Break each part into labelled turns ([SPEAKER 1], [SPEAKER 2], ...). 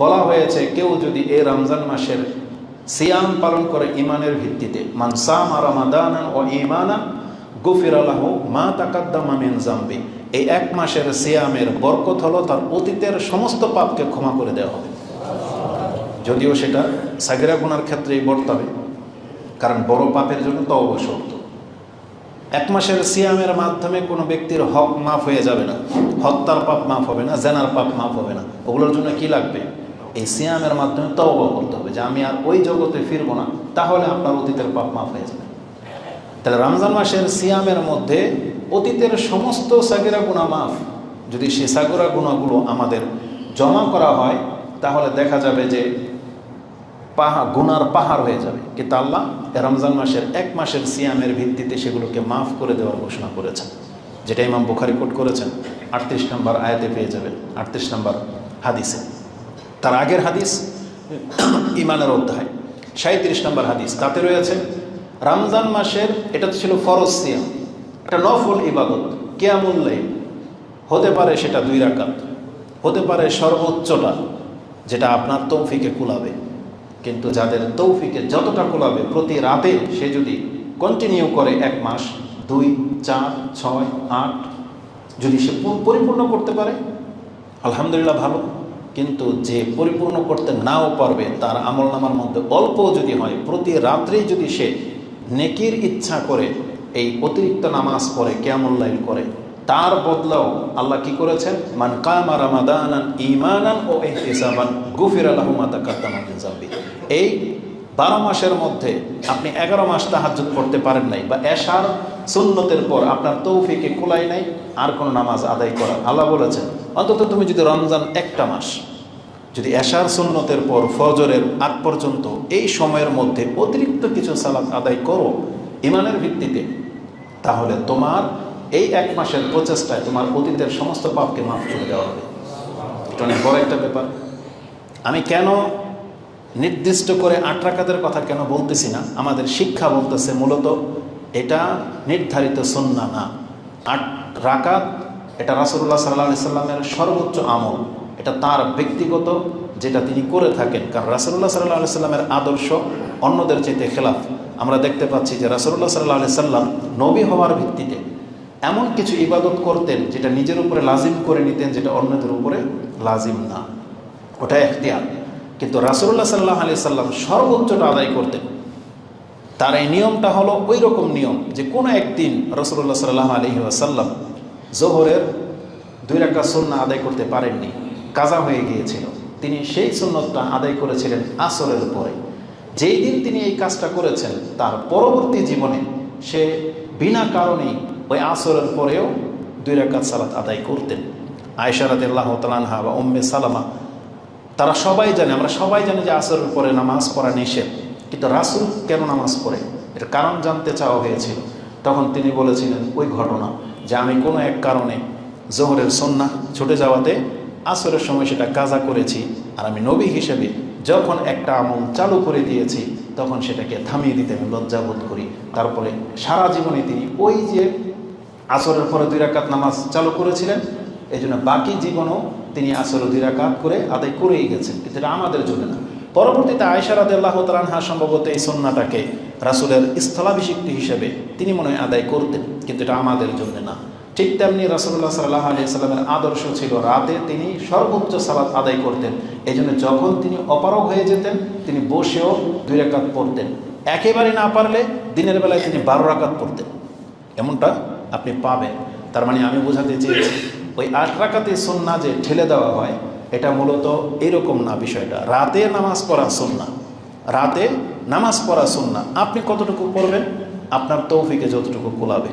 [SPEAKER 1] বলা হয়েছে, কেউ যদি এই রমজান মাসের সিয়াম পালন করে ইমানের ভিত্তিতে মানসাম রমাদান ও ইমানা গুফির আল্লাহ মা তাকাদ্দামা মিন জাম্বি এই এক মাসের সিয়ামের বরকত হলো তার অতীতের সমস্ত পাপকে ক্ষমা করে দেওয়া হবে। যদিও সেটা সাগেরা গুনার ক্ষেত্রেই বর্তাবে, কারণ বড় পাপের জন্য তো অবশর্ত এক মাসের সিয়ামের মাধ্যমে কোনো ব্যক্তির হক মাফ হয়ে যাবে না, হত্যার পাপ মাফ হবে না, জেনার পাপ মাফ হবে না। ওগুলোর জন্য কি লাগবে? এই সিয়ামের মাধ্যমে তওবা করতে হবে যে আমি আর ওই জগতে ফিরবো না, তাহলে আপনার অতীতের পাপ মাফ হয়ে যাবে। তাহলে রমজান মাসের সিয়ামের মধ্যে অতীতের সমস্ত সাগেরা গুণা মাফ, যদি সে সাগরা গুণাগুলো আমাদের জমা করা হয়, তাহলে দেখা যাবে যে পাহা, গুনার পাহাড় হয়ে যাবে। কিন্তু আল্লাহ রমজান মাসের এক মাসের সিয়ামের ভিত্তিতে সেগুলোকে মাফ করে দেওয়ার ঘোষণা করেছেন। যেটা ইমাম বুখারি কোট করেছেন, আটত্রিশ নম্বর আয়াতে পেয়ে যাবেন, আটত্রিশ নম্বর হাদিসে। তার আগের হাদিস ইমানের অধ্যায় সাঁত্রিশ নম্বর হাদিস, তাতে রয়েছে, রমজান মাসের, এটা তো ছিল ফরজ সিয়াম, একটা নফল ইবাদত কেয়ামুল্লাই হতে পারে সেটা দুই রাকাত, হতে পারে সর্বোচ্চটা, যেটা আপনার তৌফিকে কুলাবে, কিন্তু যাদের তৌফিকে যতটা কুলাবে, প্রতি রাতে সে যদি কন্টিনিউ করে এক মাস, দুই, চার, ছয়, আট, যদি সে পরিপূর্ণ করতে পারে, আলহামদুলিল্লাহ ভালো। কিন্তু যে পরিপূর্ণ করতে নাও পারবে, তার আমল নামার মধ্যে অল্প যদি হয়, প্রতি রাত্রেই যদি সে নেকির ইচ্ছা করে এই অতিরিক্ত নামাজ পড়ে কেমন করে, তার বদলাও আল্লাহ কি করেছেন? মান কামা রামাদানান ইমানান ও ইহতিসাবান গুফির আল্লাহ মাতা কাদ্দামা এই বারো মাসের মধ্যে আপনি এগারো মাস তাহাজ্জুদ পড়তে পারেন নাই বা এশার সুন্নতের পর আপনার তৌফিকে কুলাই নাই, আর কোনো নামাজ আদায় করা। আল্লাহ বলেছেন অন্তত তুমি যদি রমজান একটা মাস, যদি এশার সুন্নতের পর ফজরের আগ পর্যন্ত এই সময়ের মধ্যে অতিরিক্ত কিছু সালাত আদায় করো ইমানের ভিত্তিতে, তাহলে তোমার এই এক মাসের প্রচেষ্টায় তোমার অতীতের সমস্ত পাপকে মাফ করে দেওয়া হবে। এটা অনেক বড় একটা ব্যাপার। আমি কেন নির্দিষ্ট করে আট রাকাতের কথা কেন বলতেছি না? আমাদের শিক্ষা বলতেছে মূলত এটা নির্ধারিত সন্না না। আট রাকাত এটা রাসুল্লাহ সাল্লাহ সাল্লামের সর্বোচ্চ আমল। এটা তার ব্যক্তিগত যেটা তিনি করে থাকেন। কারণ রাসুল্লাহ সাল্লাহ সাল্লামের আদর্শ অন্যদের চাইতে খেলাফ। আমরা দেখতে পাচ্ছি যে রাসুল্লাহ সাল্লাহ সাল্লাম নবী হওয়ার ভিত্তিতে এমন কিছু ইবাদত করতেন যেটা নিজের উপরে লাজিম করে নিতেন, যেটা অন্যদের উপরে লাজিম না। ওটা এখতিয়ার। কিন্তু রাসুল্লাহ সাল্লাহ আলি সাল্লাম সর্বোচ্চটা আদায় করতেন। তার এই নিয়মটা হলো ওই রকম নিয়ম যে কোনো একদিন রসুল্লাহ সাল্লাহ আলহি আসাল্লাম জোহরের দুই রাখা সন্না আদায় করতে পারেননি, কাজা হয়ে গিয়েছিল। তিনি সেই সুন্নতটা আদায় করেছিলেন আসরের পরে। যেই দিন তিনি এই কাজটা করেছেন, তার পরবর্তী জীবনে সে বিনা কারণেই ওই আসরের পরেও দুই রাকাত সালাত আদায় করতেন। আয়সারাদ আল্লাহ তালানহা বা উম্মে সালামা, তারা সবাই জানে, আমরা সবাই জানি যে আসরের পরে নামাজ পড়া নিষেধ। কিন্তু রাসুল কেন নামাজ পড়ে? এর কারণ জানতে চাওয়া হয়েছিল। তখন তিনি বলেছিলেন, ওই ঘটনা যে আমি কোনো এক কারণে জোহরের সন্না ছুটে যাওয়াতে আসরের সময় সেটা কাজা করেছি আর আমি নবী হিসেবে যখন একটা আমল চালু করে দিয়েছি, তখন সেটাকে থামিয়ে দিতে আমি লজ্জাবোধ করি। তারপরে সারা জীবনে তিনি ওই যে আসরের পরে দুই রাকাত নামাজ চালু করেছিলেন এই জন্য বাকি জীবনও তিনি আসর দুই রাকাত করে আদায় করেই গেছেন। কিন্তু এটা আমাদের জন্য না। পরবর্তীতে আয়সারাদ আল্লাহ তালানহা সম্ভবত এই সন্নাটাকে রাসুলের স্থলাভিষিক্ত হিসেবে তিনি মনে হয় আদায় করতেন, কিন্তু এটা আমাদের জন্য না। ঠিক তেমনি রাসুল্লাহ সাল্লাহ আলি সাল্লামের আদর্শ ছিল রাতে তিনি সর্বোচ্চ সালাত আদায় করতেন এই জন্য যখন তিনি অপারগ হয়ে যেতেন, তিনি বসেও দুই রাকাত পড়তেন। একেবারে না পারলে দিনের বেলায় তিনি বারো রাকাত পড়তেন। এমনটা আপনি পাবেন। তার মানে আমি বোঝাতে চেয়েছি, ওই আট রাকাতে সন্না যে ঠেলে দেওয়া হয় এটা মূলত এরকম না বিষয়টা। রাতে নামাজ পড়া সন্না রাতে নামাজ পড়া সন্না আপনি কতটুকু পড়বেন? আপনার তৌফিকে যতটুকু কোলাবে।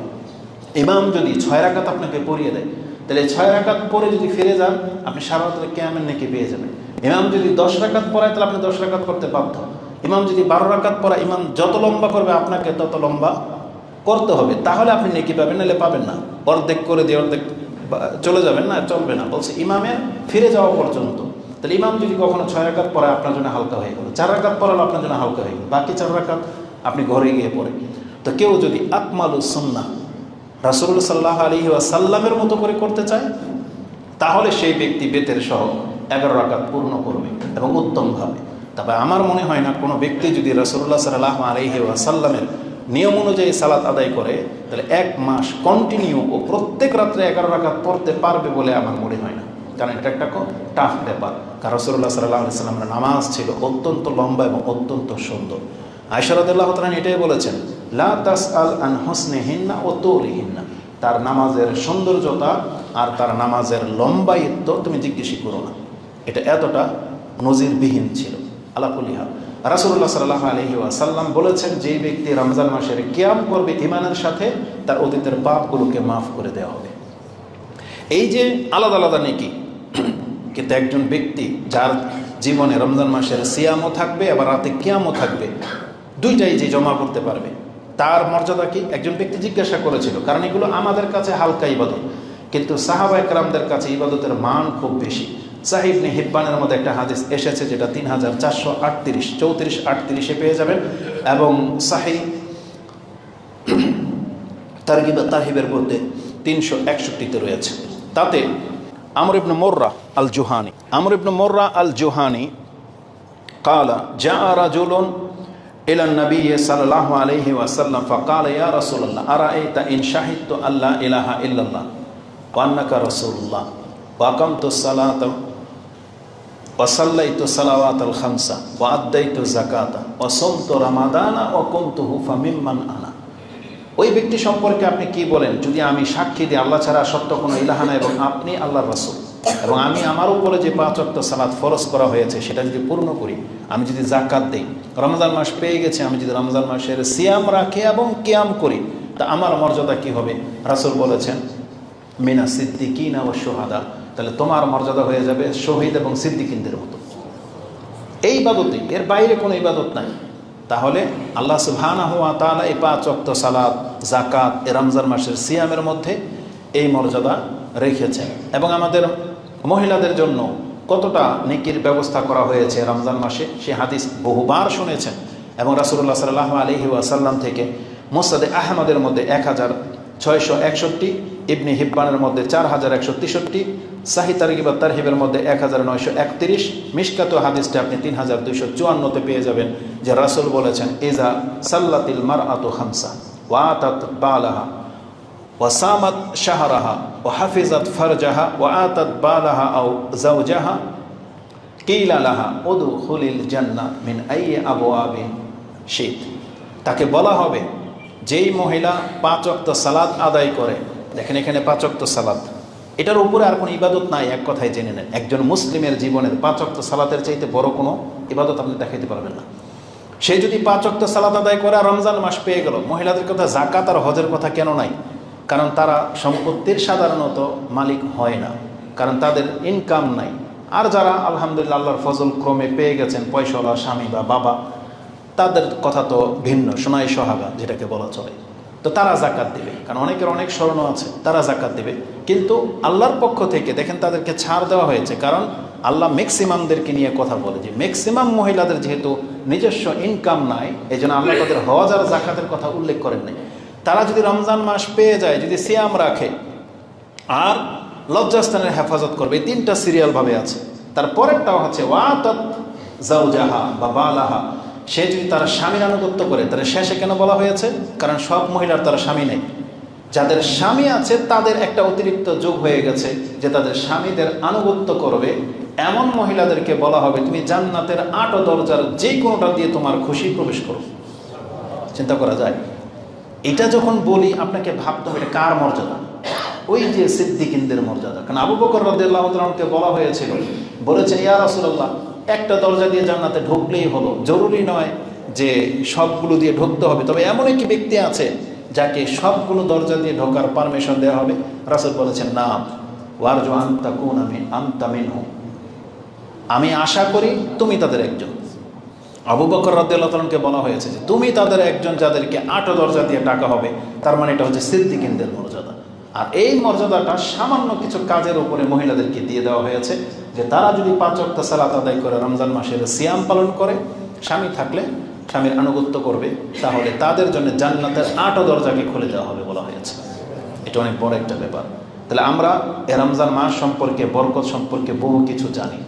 [SPEAKER 1] ইমাম যদি ছয় রাকাত আপনাকে পড়িয়ে দেয়, তাহলে ছয় রাকাত পরে যদি ফিরে যান, আপনি সারা রাত্রে কেমন নাকি পেয়ে যাবেন। ইমাম যদি দশ রাকাত পড়ায়, তাহলে আপনি দশ রাকাত করতে বাধ্য। ইমাম যদি বারো রাকাত পড়া ইমাম যত লম্বা করবে, আপনাকে তত লম্বা করতে হবে। তাহলে আপনি নেকি পাবেন, নাহলে পাবেন না। অর্ধেক করে দিয়ে অর্ধেক চলে যাবেন না, চলবে না। বলছে, ইমামের ফিরে যাওয়া পর্যন্ত। তাহলে ইমাম যদি কখনো ছয় রাকাত পরে আপনার জন্য হালকা হয়ে গেল। চার রাকাত পড়ালো, আপনার জন্য হালকা হয়ে গেল। বাকি চার রাকাত আপনি ঘরে গিয়ে পড়ে। তো কেউ যদি আকমালু সুন্না রাসুল সাল্লাহ আলী সাল্লামের মতো করে করতে চায়, তাহলে সেই ব্যক্তি বেতের সহ এগারো রাকাত পূর্ণ করবে এবং উত্তমভাবে। তবে আমার মনে হয় না, কোনো ব্যক্তি যদি রসুল্লাহ সাল্লাহ আলহি ওয়াসাল্লামের নিয়ম অনুযায়ী সালাত আদায় করে, তাহলে এক মাস কন্টিনিউ ও প্রত্যেক রাত্রে এগারো রাকাত পড়তে পারবে বলে আমার মনে হয় না। কারণ এটা একটা টাফ ব্যাপার। কারণ রসুল্লাহ সাল্লাহ সাল্লামের নামাজ ছিল অত্যন্ত লম্বা এবং অত্যন্ত সুন্দর। আয়সরাদুল্লাহ তালান এটাই বলেছেন, লা আল আন হসনে হিন্না ও তৌলিহিন্না তার নামাজের সৌন্দর্যতা আর তার নামাজের লম্বায়িত্ব তুমি জিজ্ঞেসই করো না। এটা এতটা নজিরবিহীন ছিল। আলাকুলিহা রাসুল্লাহ সাল্লাহ আলহি আসাল্লাম বলেছেন যে ব্যক্তি রমজান মাসের কিয়াম করবে ইমানের সাথে, তার অতীতের পাপগুলোকে মাফ করে দেওয়া হবে। এই যে আলাদা আলাদা নেকি, কিন্তু একজন ব্যক্তি যার জীবনে রমজান মাসের সিয়ামও থাকবে, আবার রাতে কিয়ামও থাকবে, দুইটাই যে জমা করতে পারবে, তার মর্যাদা কি? একজন ব্যক্তি জিজ্ঞাসা করেছিল, কারণ এগুলো আমাদের কাছে হালকা ইবাদত, কিন্তু সাহাবা একরামদের কাছে ইবাদতের মান খুব বেশি। সাহিব নে হিব্বানের মধ্যে একটা হাদিস এসেছে যেটা তিন হাজার চারশো আটত্রিশ চৌত্রিশ আটত্রিশে পেয়ে যাবেন এবং সাহি তারগিবা তাহিবের মধ্যে তিনশো একষট্টিতে রয়েছে তাতে আমর ইবনে মোর্রা আল জুহানি আমর ইবনে মোর্রা আল জুহানি কালা যা রাজুলন إلى النبي صلى الله عليه وسلم فقال يا رسول الله أرأيت إن شهدت أن لا إله إلا الله وأنك رسول الله وأقمت الصلاة ওসাল্লাইত সালাওয়াত আল খামসা ও জাকাতা অসন্ত রামাদানা অকন্ত হুফা মিম্মান আনা। ওই ব্যক্তি সম্পর্কে আপনি কি বলেন? যদি আমি সাক্ষী দিই, আল্লাহ ছাড়া সত্য কোনো ইলাহানা এবং আপনি আল্লাহর রাসুল, এবং আমি আমার উপরে যে পাঁচ অক্ট সালাদ ফরজ করা হয়েছে, সেটা যদি পূর্ণ করি, আমি যদি জাকাত দিই, রমজান মাস পেয়ে গেছে, আমি যদি রমজান মাসের সিয়াম রাখি এবং কেয়াম করি, তা আমার মর্যাদা কি হবে? রাসুল বলেছেন, মিনা সিদ্দিকিনা ও সোহাদা তাহলে তোমার মর্যাদা হয়ে যাবে শহীদ এবং সিদ্দিকিনদের মতো। এই ইবাদতই, এর বাইরে কোনো ইবাদত নাই। তাহলে আল্লাহ সুবহানা হুয়া তাআলা এই পাঁচ অক্ত সালাদ জাকাত এ রমজান মাসের সিয়ামের মধ্যে এই মর্যাদা রেখেছেন। এবং আমাদের মহিলাদের জন্য কতটা নেকির ব্যবস্থা করা হয়েছে রমজান মাসে, সে হাদিস বহুবার শুনেছেন। এবং রাসুল্লাহ সাল্লাহ আলহি ওয়াসাল্লাম থেকে মোসাদে আহমদের মধ্যে এক হাজার ছয়শো একষট্টি, ইবনি হিব্বানের মধ্যে চার হাজার একশো তেষট্টি, সাহি তারিবা তারহিবের মধ্যে এক হাজার নয়শো একত্রিশ মিসকাত হাদিসটা আপনি তিন হাজার দুইশো চুয়ান্নতে পেয়ে যাবেন যে রাসুল বলেছেন, ইজা সাল্লাতিল মার আতো হামসা ওয়াতাত বালাহা ওয়াসামাত শাহরাহা ও হাফিজাত ফারজাহা ও আতাত বালাহা আও জাউজাহা কিলালাহা ওদু হুলিল জান্না মিন আইয়ে আবু আবিন শীত। তাকে বলা হবে যেই মহিলা পাঁচ অক্ত সালাদ আদায় করে, দেখেন এখানে পাঁচ অক্ত সালাদ এটার উপরে আর কোনো ইবাদত নাই, এক কথায় জেনে নেন। একজন মুসলিমের জীবনের পাঁচ অক্ত সালাতের চাইতে বড় কোনো ইবাদত আপনি দেখাইতে পারবেন না। সে যদি পাঁচ অক্ত সালাদ আদায় করে, রমজান মাস পেয়ে গেল, মহিলাদের কথা জাকাত আর হজের কথা কেন নাই? কারণ তারা সম্পত্তির সাধারণত মালিক হয় না, কারণ তাদের ইনকাম নাই। আর যারা আলহামদুলিল্লাহ আল্লাহর ফজল ক্রমে পেয়ে গেছেন, পয়সাওয়ালা, স্বামী বা বাবা তাদের কথা তো ভিন্ন, সোনাই সোহাগা যেটাকে বলা চলে। তো তারা জাকাত দেবে, কারণ অনেকের অনেক স্মরণ আছে, তারা জাকাত দেবে। কিন্তু আল্লাহর পক্ষ থেকে দেখেন তাদেরকে ছাড় দেওয়া হয়েছে, কারণ আল্লাহ ম্যাক্সিমামদেরকে নিয়ে কথা বলে যে ম্যাক্সিমাম মহিলাদের যেহেতু নিজস্ব ইনকাম নাই এই জন্য আল্লাহ তাদের যারা জাকাতের কথা উল্লেখ করেন নাই। তারা যদি রমজান মাস পেয়ে যায়, যদি সিয়াম রাখে, আর লজ্জাস্থানের হেফাজত করবে তিনটা সিরিয়ালভাবে আছে। তারপরেরটাও হচ্ছে ওয়াত জাউজাহা বা বালাহা। সে যদি তার স্বামীর আনুগত্য করে, তাহলে শেষে কেন বলা হয়েছে? কারণ সব মহিলার তার স্বামী নেই। যাদের স্বামী আছে, তাদের একটা অতিরিক্ত যোগ হয়ে গেছে যে তাদের স্বামীদের আনুগত্য করবে। এমন মহিলাদেরকে বলা হবে, তুমি জান্নাতের আট দরজার যে কোনোটা দিয়ে তোমার খুশি প্রবেশ করো। চিন্তা করা যায়। এটা যখন বলি, আপনাকে ভাবতে হবে কার মর্যাদা? ওই যে সিদ্দিকিনদের মর্যাদা। কারণ আবু বকর রদাহকে বলা হয়েছিল বলেছেন ইয়া রাসুল্লাহ একটা দরজা দিয়ে জান্নাতে ঢুকলেই হলো। জরুরি নয় যে সবগুলো দিয়ে ঢুকতে হবে, তবে এমন একটি ব্যক্তি আছে যাকে সবগুলো দরজা দিয়ে ঢোকার পারমিশন দেওয়া হবে। রাসুল বলেছেন, না, ওয়ারজো আন্তা কোন আমি আন্তা মিনহু। আমি আশা করি তুমি তাদের একজন। আবু বকর রাদ্দাল্লাহকে বলা হয়েছে যে, তুমি তাদের একজন যাদেরকে আটো দরজা দিয়ে ডাকা হবে। তার মানে এটা হচ্ছে সিদ্দিকিনদের মর্যাদা আর এই মর্যাদাটা সামান্য কিছু কাজের উপরে মহিলাদেরকে দিয়ে দেওয়া হয়েছে যে তারা যদি পাঁচ অর্থ সালাত আদায় করে রমজান মাসের সিয়াম পালন করে, স্বামী থাকলে স্বামীর আনুগত্য করবে, তাহলে তাদের জন্য জান্নাতের আটো দরজাকে খুলে দেওয়া হবে বলা হয়েছে। এটা অনেক বড় একটা ব্যাপার। তাহলে আমরা এ রমজান মাস সম্পর্কে, বরকত সম্পর্কে বহু কিছু জানি।